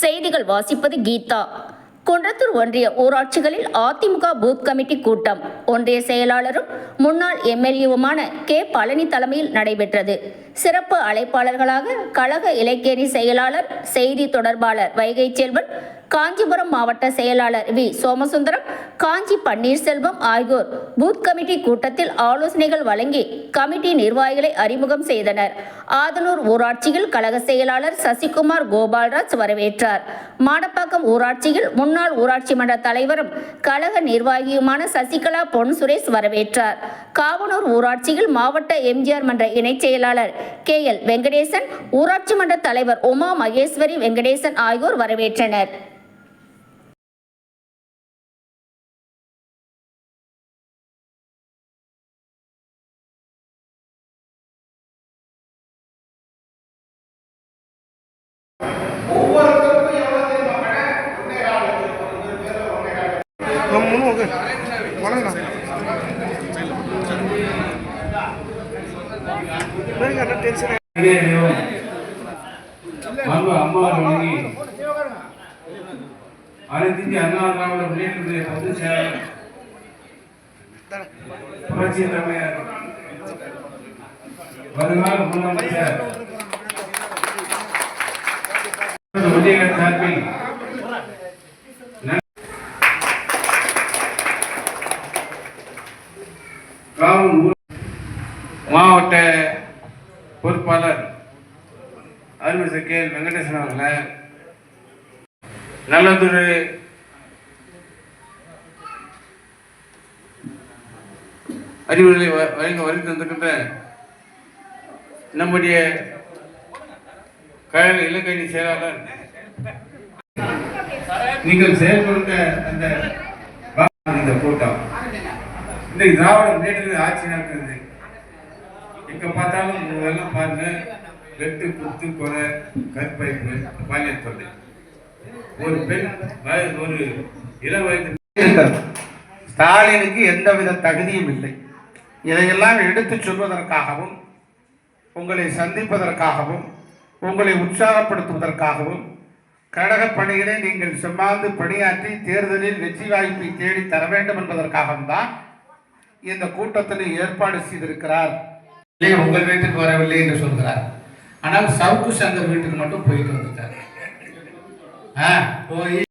செய்திகள் வாசிப்பது கீதா. குன்றத்தூர் ஒன்றிய ஊராட்சிகளில் அதிமுக பூத் கமிட்டி கூட்டம். ஒன்றிய செயலாளரும் முன்னாள் எம்எல்ஏவுமான கே. பழனி தலைமையில் நடைபெற்றது. சிறப்பு அழைப்பாளர்களாக கழக இலக்கியணி செயலாளர் செய்தி தொடர்பாளர் வைகை செல்வன் காஞ்சிபுரம் மாவட்ட செயலாளர் வி. சோமசுந்தரம் காஞ்சி பன்னீர்செல்வம் ஆகியோர் பூத் கமிட்டி கூட்டத்தில் ஆலோசனைகள் வழங்கி கமிட்டி நிர்வாகிகளை அறிமுகம் செய்தனர். ஆதனூர் ஊராட்சியில் கழக செயலாளர் சசிகுமார் கோபால்ராஜ் வரவேற்றார். மாடப்பாக்கம் ஊராட்சியில் முன்னாள் ஊராட்சி மன்ற தலைவரும் கழக நிர்வாகியுமான சசிகலா பொன் சுரேஷ் வரவேற்றார். காவனூர் ஊராட்சியில் மாவட்ட எம்ஜிஆர் மன்ற இணைச் செயலாளர் கே எல் வெங்கடேசன் ஊராட்சி மன்ற தலைவர் உமா மகேஸ்வரி வெங்கடேசன் ஆகியோர் வரவேற்றனர். ஓகே. வணங்கண்ணா அனைத்து இந்திய அண்ணா திராவிட பொதுச் செயலாளர் புரட்சி வருங்கால முதலமைச்சர். சார்பில் மாவட்ட பொறுப்பாளர் அருள்மிகு கே வெங்கடேசன் அவர்களை நல்லதொரு அறிவுரை வழங்க வருகை தந்திருக்கின்ற நம்முடைய கழக இலக்கணி செயலாளர். நீங்கள் செயல்படுத்த அந்த இந்த கூட்டம் இன்றைக்கு திராவிட முன்னேற்ற ஆட்சி நடக்கிறது. எங்க பார்த்தாலும் இதெல்லாம் பாருங்க. வெட்டு குத்து கொலை கற்பழிப்பு பாலியல் தொல்லை ஒரு பெண் ஒரு இளம் வயது ஸ்டாலினுக்கு எந்தவித தகுதியும் இல்லை. இதையெல்லாம் எடுத்துச் சொல்வதற்காகவும் உங்களை சந்திப்பதற்காகவும் உங்களை உற்சாகப்படுத்துவதற்காகவும் கழக பணிகளை நீங்கள் செம்மாந்து பணியாற்றி தேர்தலில் வெற்றி வாய்ப்பை தேடி தர வேண்டும் என்பதற்காகவும் தான் இந்த கூட்டத்தில் ஏற்பாடு செய்திருக்கிறார். உங்கள் வீட்டுக்கு வரவில்லை என்று சொல்கிறார். ஆனால் சவுக்கு சங்கர் வீட்டுக்கு மட்டும் போயிட்டு வந்துட்டார். ஆ போய்